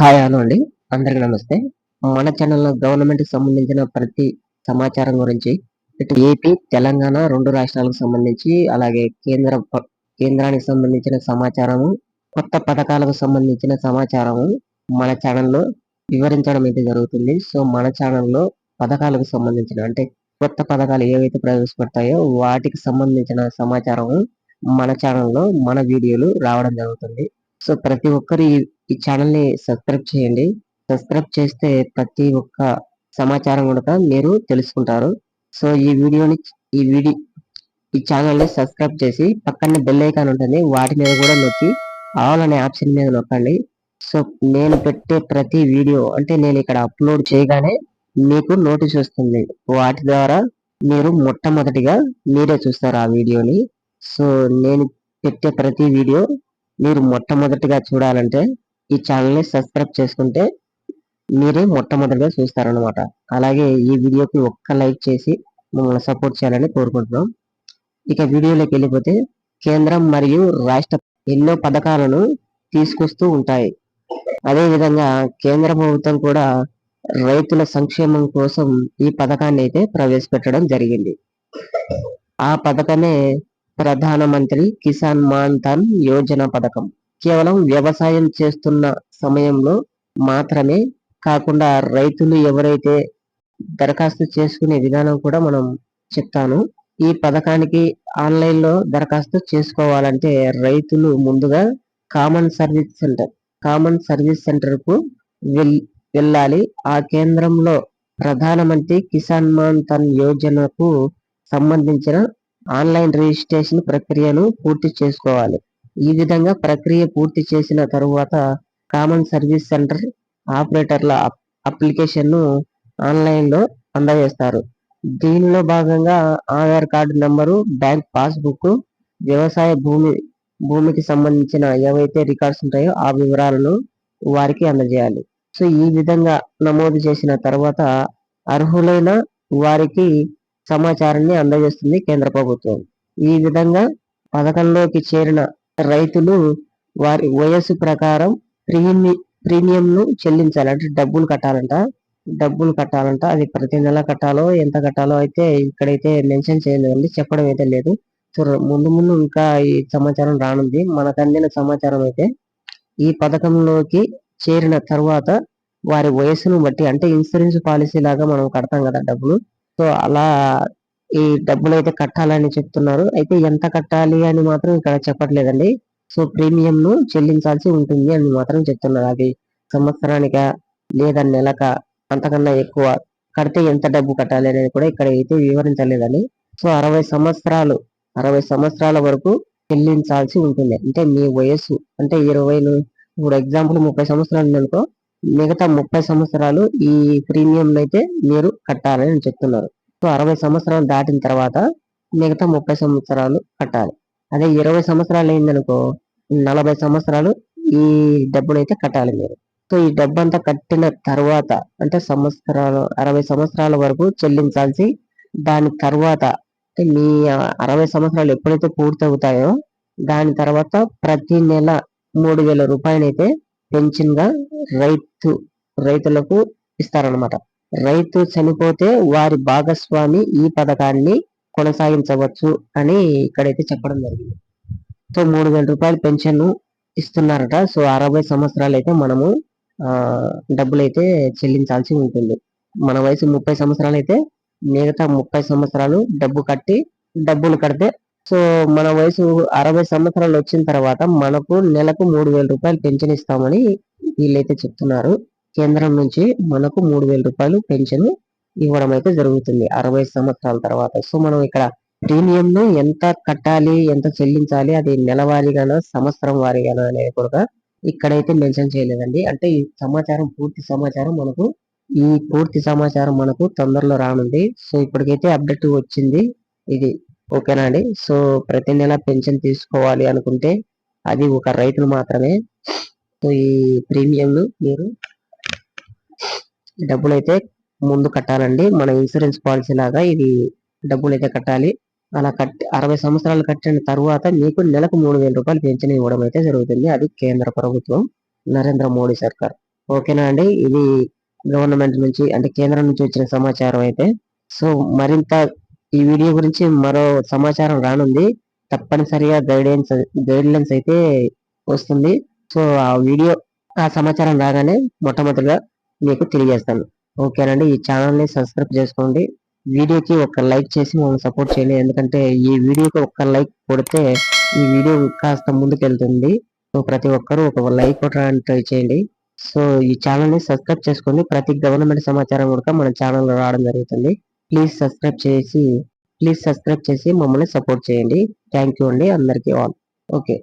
Hi hello అండి. అందరికీ నమస్తే. మన ఛానల్లో గవర్నమెంట్కి సంబంధించిన ప్రతి సమాచారం గురించి ఇటు ఏపీ తెలంగాణ రెండు రాష్ట్రాలకు సంబంధించి అలాగే కేంద్ర కేంద్రానికి సంబంధించిన సమాచారము కొత్త పథకాలకు సంబంధించిన సమాచారము మన ఛానల్లో వివరించడం అయితే జరుగుతుంది. సో మన ఛానల్లో పథకాలకు సంబంధించిన అంటే కొత్త పథకాలు ఏవైతే ప్రవేశపెడతాయో వాటికి సంబంధించిన సమాచారము మన ఛానల్లో మన వీడియోలు రావడం జరుగుతుంది. సో ప్రతి ఒక్కరు ఈ ఈ ఛానల్ని సబ్స్క్రైబ్ చేయండి. సబ్స్క్రైబ్ చేస్తే ప్రతి ఒక్క సమాచారం కూడా మీరు తెలుసుకుంటారు. సో ఈ వీడియోని ఈ వీడియో ఈ ఛానల్ని సబ్స్క్రైబ్ చేసి పక్కన బెల్ ఐకాన్ ఉంటుంది. వాటి మీద కూడా నొక్కి ఆల్ అనే ఆప్షన్ మీద నొక్కండి. సో నేను పెట్టే ప్రతి వీడియో అంటే నేను ఇక్కడ అప్లోడ్ చేయగానే మీకు నోటీస్ వస్తుంది. వాటి ద్వారా మీరు మొట్టమొదటిగా మీరే చూస్తారు ఆ వీడియోని. సో నేను పెట్టే ప్రతి వీడియో మీరు మొట్టమొదటిగా చూడాలంటే ఈ ఛానల్ని సబ్స్క్రైబ్ చేసుకుంటే మీరే మొట్టమొదటిగా చూస్తారనమాట అలాగే ఈ వీడియోకి ఒక్క లైక్ చేసి మమ్మల్ని సపోర్ట్ చేయాలని కోరుకుంటున్నాం. ఇక వీడియోలోకి వెళ్ళిపోతే కేంద్రం మరియు రాష్ట్ర ఎన్నో పథకాలను తీసుకొస్తూ ఉంటాయి. అదేవిధంగా కేంద్ర ప్రభుత్వం కూడా రైతుల సంక్షేమం కోసం ఈ పథకాన్ని అయితే ప్రవేశపెట్టడం జరిగింది. ఆ పథకమే ప్రధానమంత్రి కిసాన్ మాన్ ధన్ యోజన పథకం. కేవలం వ్యవసాయం చేస్తున్న సమయంలో మాత్రమే కాకుండా రైతులు ఎవరైతే దరఖాస్తు చేసుకునే విధానం కూడా మనం చెప్తాను. ఈ పథకానికి ఆన్లైన్లో దరఖాస్తు చేసుకోవాలంటే రైతులు ముందుగా common service centre common service సెంటర్కు వెళ్ళాలి. ఆ కేంద్రంలో ప్రధానమంత్రి కిసాన్ మాన్ ధన్ యోజనకు సంబంధించిన ఆన్లైన్ రిజిస్ట్రేషన్ ప్రక్రియను పూర్తి చేసుకోవాలి. ఈ విధంగా ప్రక్రియ పూర్తి చేసిన తరువాత కామన్ సర్వీస్ సెంటర్ ఆపరేటర్ల అప్- ఆన్లైన్లో అందజేస్తారు. దీనిలో భాగంగా Aadhaar card number bank passbook వ్యవసాయ భూమి భూమికి సంబంధించిన ఏవైతే రికార్డ్స్ ఉంటాయో ఆ వివరాలను వారికి అందజేయాలి. సో ఈ విధంగా నమోదు చేసిన తర్వాత అర్హులైన వారికి సమాచారాన్ని అందజేస్తుంది కేంద్ర ప్రభుత్వం. ఈ విధంగా పథకంలోకి చేరిన రైతులు వారి వయస్సు ప్రకారం ప్రీమి ప్రీమియంను చెల్లించాలి. అంటే డబ్బులు కట్టాలంట. డబ్బులు కట్టాలంట. అది ప్రతి నెల కట్టాలో ఎంత కట్టాలో అయితే ఇక్కడైతే మెన్షన్ చేయలేదండి. చెప్పడం అయితే లేదు. సో ముందు ముందు ఇంకా ఈ సమాచారం రానుంది. మనకు అందిన సమాచారం అయితే ఈ పథకంలోకి చేరిన తర్వాత వారి వయసును బట్టి అంటే ఇన్సూరెన్స్ పాలసీ లాగా మనం కడతాం కదా డబ్బులు సో అలా ఈ డబ్బులు అయితే కట్టాలని చెప్తున్నారు. అయితే ఎంత కట్టాలి అని మాత్రం ఇక్కడ చెప్పట్లేదండి. సో ప్రీమియం ను చెల్లించాల్సి ఉంటుంది అని మాత్రం చెప్తున్నారు. అది సంవత్సరానిక లేదా నెలక అంతకన్నా ఎక్కువ కడితే ఎంత డబ్బు కట్టాలి అనేది కూడా ఇక్కడ అయితే వివరించలేదండి. సో అరవై సంవత్సరాలు అరవై సంవత్సరాల వరకు చెల్లించాల్సి ఉంటుంది. అంటే మీ వయస్సు అంటే ఇరవై ఇప్పుడు ఎగ్జాంపుల్ ముప్పై సంవత్సరాలు అనుకో మిగతా ముప్పై సంవత్సరాలు ఈ ప్రీమియం అయితే మీరు కట్టాలని చెప్తున్నారు. సో అరవై సంవత్సరాలు దాటిన తర్వాత మిగతా ముప్పై సంవత్సరాలు కట్టాలి. అదే ఇరవై సంవత్సరాలు అయిందనుకో నలభై సంవత్సరాలు ఈ డబ్బును అయితే కట్టాలి మీరు. సో ఈ డబ్బు అంతా కట్టిన తర్వాత అంటే సంవత్సరాలు అరవై సంవత్సరాల వరకు చెల్లించాల్సి దాని తర్వాత అంటే మీ అరవై సంవత్సరాలు ఎప్పుడైతే పూర్తి అవుతాయో దాని తర్వాత ప్రతి నెల మూడు వేల రూపాయలు అయితే పెన్షన్గా రైతు రైతులకు ఇస్తారనమాట రైతు చనిపోతే వారి భాగస్వామి ఈ పథకాన్ని కొనసాగించవచ్చు అని ఇక్కడైతే చెప్పడం జరిగింది. సో మూడు వేల రూపాయలు పెన్షన్ ఇస్తున్నారట. సో అరవై సంవత్సరాలు అయితే మనము డబ్బులు అయితే చెల్లించాల్సి ఉంటుంది. మన వయసు ముప్పై సంవత్సరాలు అయితే మిగతా ముప్పై సంవత్సరాలు డబ్బు కట్టి డబ్బులు కడితే సో మన వయసు అరవై సంవత్సరాలు వచ్చిన తర్వాత మనకు నెలకు మూడు వేల రూపాయలు పెన్షన్ ఇస్తామని వీళ్ళైతే చెప్తున్నారు. కేంద్రం నుంచి మనకు మూడు వేల రూపాయలు పెన్షన్ ఇవ్వడం అయితే జరుగుతుంది అరవై సంవత్సరాల తర్వాత. సో మనం ఇక్కడ ప్రీమియం ను ఎంత కట్టాలి ఎంత చెల్లించాలి అది నెలవారీగానా సంవత్సరం వారీగానా అనేది కూడా ఇక్కడైతే మెన్షన్ చేయలేదండి. అంటే ఈ సమాచారం పూర్తి సమాచారం మనకు ఈ పూర్తి సమాచారం మనకు తొందరలో రానుంది. సో ఇప్పటికైతే అప్డేట్ వచ్చింది. ఇది ఓకేనా అండి? సో ప్రతి నెల పెన్షన్ తీసుకోవాలి అనుకుంటే అది ఒక రైతులు మాత్రమే. సో ఈ ప్రీమియంను మీరు డబ్బులు అయితే ముందు కట్టాలండి. మన ఇన్సూరెన్స్ పాలసీ లాగా ఇది డబ్బులు అయితే కట్టాలి. అలా కట్టి అరవై సంవత్సరాలు కట్టిన తర్వాత మీకు నెలకు మూడు వేల రూపాయలు పెన్షన్ ఇవ్వడం అయితే జరుగుతుంది. అది కేంద్ర ప్రభుత్వం నరేంద్ర మోడీ సర్కార్. ఓకేనా అండి? ఇది గవర్నమెంట్ నుంచి అంటే కేంద్రం నుంచి వచ్చిన సమాచారం అయితే. సో మరింత ఈ వీడియో గురించి మరో సమాచారం రానుంది. తప్పనిసరిగా గైడెన్స్ గైడ్లైన్స్ అయితే వస్తుంది. సో ఆ వీడియో ఆ సమాచారం రాగానే మొట్టమొదటిగా మీకు తెలియజేస్తాను. ఓకేనండి? ఈ ఛానల్ని సబ్స్క్రైబ్ చేసుకోండి. వీడియోకి ఒక లైక్ చేసి మమ్మల్ని సపోర్ట్ చేయండి. ఎందుకంటే ఈ వీడియోకి ఒక లైక్ కొడితే ఈ వీడియో కాస్త ముందుకు వెళ్తుంది సో ప్రతి ఒక్కరూ ఒక లైక్ కొట్టడానికి ట్రై చేయండి. సో ఈ ఛానల్ని సబ్స్క్రైబ్ చేసుకోండి ప్రతి గవర్నమెంట్ సమాచారం కూడా మన ఛానల్లో రావడం జరుగుతుంది. ప్లీజ్ సబ్స్క్రైబ్ చేసి ప్లీజ్ సబ్స్క్రైబ్ చేసి మమ్మల్ని సపోర్ట్ చేయండి. థ్యాంక్ యూ అండి అందరికీ ఆల్ ఓకే